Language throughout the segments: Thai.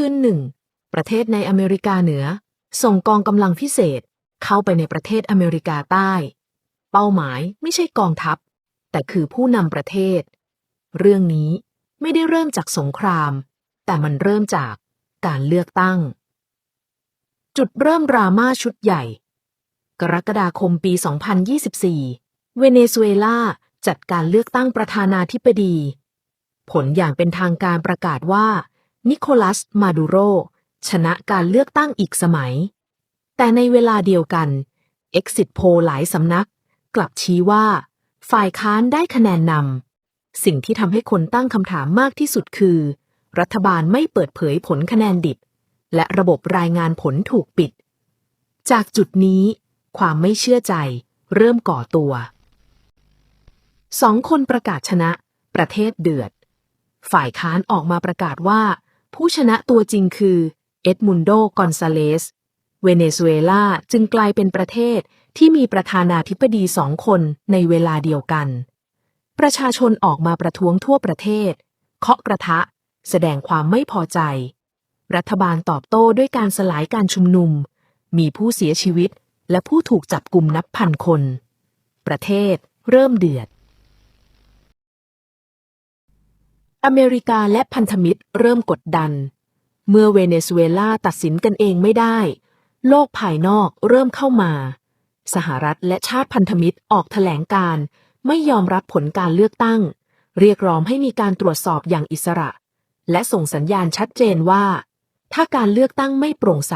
คืนหนึ่ง ประเทศในอเมริกาเหนือ ส่งกองกำลังพิเศษเข้าไปในประเทศอเมริกาใต้ เป้าหมายไม่ใช่กองทัพ แต่คือผู้นำประเทศ เรื่องนี้ไม่ได้เริ่มจากสงคราม แต่มันเริ่มจากการเลือกตั้ง จุดเริ่มดราม่าชุดใหญ่ กรกฎาคมปี 2024 เวเนซุเอลาจัดการเลือกตั้งประธานาธิบดี ผลอย่างเป็นทางการประกาศว่า นิโคลัส มาดูโร ชนะการเลือกตั้งอีกสมัย แต่ในเวลาเดียวกัน Exit p o หลายสำนัก กลับชี้ว่า ฝ่ายค้านได้คะแนนนำ สิ่งที่ทำให้คนตั้งคำถามมากที่สุดคือ รัฐบาลไม่เปิดเผยผลคะแนนดิบ และระบบรายงานผลถูกปิด จากจุดนี้ ความไม่เชื่อใจ เริ่มก่อตัวสองคนประกาศชนะ ประเทศเดือด ฝ่ายค้านออกมาประกาศว่า ผู้ชนะตัวจริงคือ เอ็ดมุนโด กอนซาเลส เวเนซุเอลาจึงกลายเป็นประเทศที่มีประธานาธิบดีสองคนในเวลาเดียวกัน ประชาชนออกมาประท้วงทั่วประเทศ เคาะกระทะ แสดงความไม่พอใจ รัฐบาลตอบโต้ด้วยการสลายการชุมนุม มีผู้เสียชีวิตและผู้ถูกจับกลุ่มนับพันคน ประเทศเริ่มเดือด อเมริกาและพันธมิตรเริ่มกดดัน เมื่อเวเนซุเอลาตัดสินกันเองไม่ได้ โลกภายนอกเริ่มเข้ามา สหรัฐและชาติพันธมิตรออกแถลงการไม่ยอมรับผลการเลือกตั้ง เรียกร้องให้มีการตรวจสอบอย่างอิสระ และส่งสัญญาณชัดเจนว่า ถ้าการเลือกตั้งไม่โปร่งใส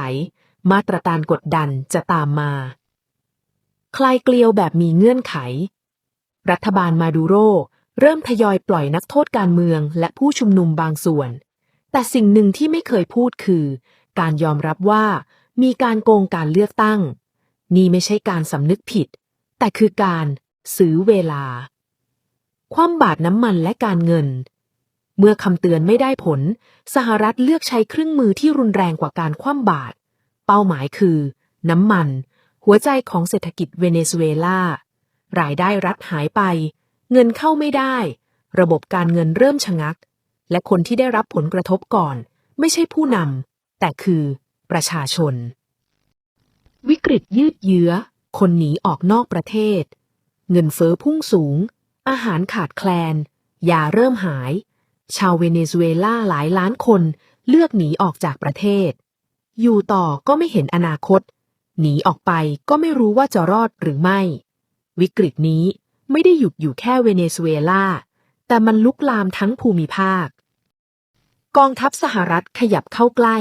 มาตรการกดดันจะตามมา คลายเกลียวแบบมีเงื่อนไข รัฐบาลมาดูโร เริ่มทยอยปล่อยนักโทษการเมืองและผู้ชุมนุมบางส่วน แต่สิ่งหนึ่งที่ไม่เคยพูดคือ การยอมรับว่ามีการโกงการเลือกตั้ง นี่ไม่ใช่การสำนึกผิด แต่คือการซื้อเวลา ความบาดน้ำมันและการเงิน เมื่อคำเตือนไม่ได้ผล สหรัฐเลือกใช้เครื่องมือที่รุนแรงกว่าการคว่ำบาตรเป้าหมายคือ น้ำมัน หัวใจของเศรษฐกิจเวเนซุเอลารายได้รัฐหายไป เงินเข้าไม่ได้ ระบบการเงินเริ่มชะงัก และคนที่ได้รับผลกระทบก่อน ไม่ใช่ผู้นำแต่คือประชาชน วิกฤตยืดเยื้อ คนหนีออกนอกประเทศ เงินเฟอ้อพุ่งสูง อาหารขาดแคลนยาเริ่มหาย ชาวเวเนซุเอลาหลายล้านคนเลือกหนีออกจากประเทศ อยู่ต่อก็ไม่เห็นอนาคต หนีออกไปก็ไม่รู้ว่าจะรอดหรือไม่ วิกฤตนี้ ไม่ได้หยุดอยู่แค่เวเนซุเอลา แต่มันลุกลามทั้งภูมิภาค กองทัพสหรัฐขยับเข้าใกล้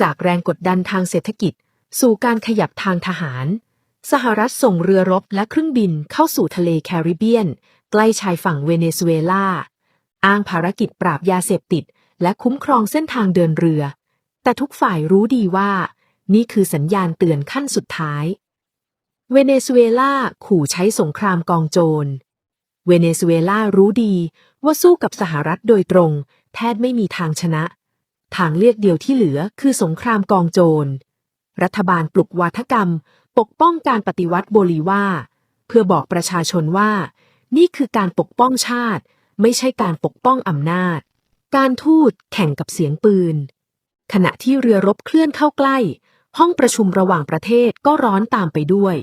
จากแรงกดดันทางเศรษฐกิจ สู่การขยับทางทหาร สหรัฐส่งเรือรบและเครื่องบินเข้าสู่ทะเลแคริบเบียน ใกล้ชายฝั่งเวเนซุเอลา อ้างภารกิจปราบยาเสพติด และคุ้มครองเส้นทางเดินเรือ แต่ทุกฝ่ายรู้ดีว่า นี่คือสัญญาณเตือนขั้นสุดท้าย เวเนซุเอลาขู่ใช้สงครามกองโจร เวเนซุเอลารู้ดีว่าสู้กับสหรัฐโดยตรง แทบไม่มีทางชนะ ทางเลือกเดียวที่เหลือคือสงครามกองโจร รัฐบาลปลุกวาทกรรม ปกป้องการปฏิวัติโบลีวาเพื่อบอกประชาชนว่า นี่คือการปกป้องชาติ ไม่ใช่การปกป้องอำนาจ การทูตแข่งกับเสียงปืน ขณะที่เรือรบเคลื่อนเข้าใกล้ ห้องประชุมระหว่างประเทศก็ร้อนตามไปด้วย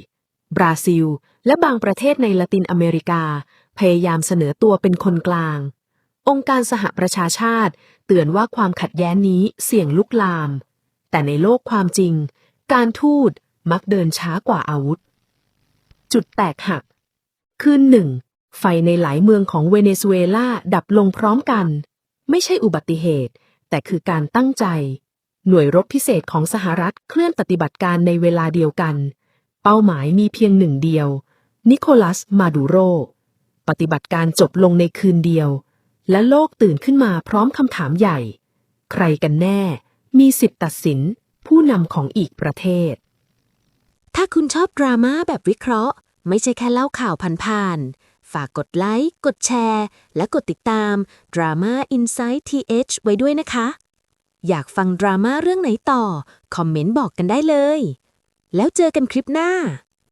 บราซิล และบางประเทศในละตินอเมริกา พยายามเสนอตัวเป็นคนกลาง องค์การสหประชาชาติ เตือนว่าความขัดแย้งนี้เสี่ยงลุกลาม แต่ในโลกความจริง การทูตมักเดินช้ากว่าอาวุธ จุดแตกหัก คืนหนึ่ง ไฟในหลายเมืองของเวเนซุเอลาดับลงพร้อมกัน ไม่ใช่อุบัติเหตุ แต่คือการตั้งใจ หน่วยรบพิเศษของสหรัฐเคลื่อนปฏิบัติการในเวลาเดียวกัน เป้าหมายมีเพียงหนึ่งเดียว นิโคลัส มาดูโร ปฏิบัติการจบลงในคืนเดียว และโลกตื่นขึ้นมาพร้อมคำถามใหญ่ ใครกันแน่ มีสิทธิ์ตัดสินผู้นำของอีกประเทศ ถ้าคุณชอบดราม่าแบบวิเคราะห์ ไม่ใช่แค่เล่าข่าวผ่านๆ ฝากกดไลค์ กดแชร์ และกดติดตาม Drama Insight TH ไว้ด้วยนะคะ อยากฟังดราม่าเรื่องไหนต่อ คอมเมนต์บอกกันได้เลย แล้วเจอกันคลิปหน้า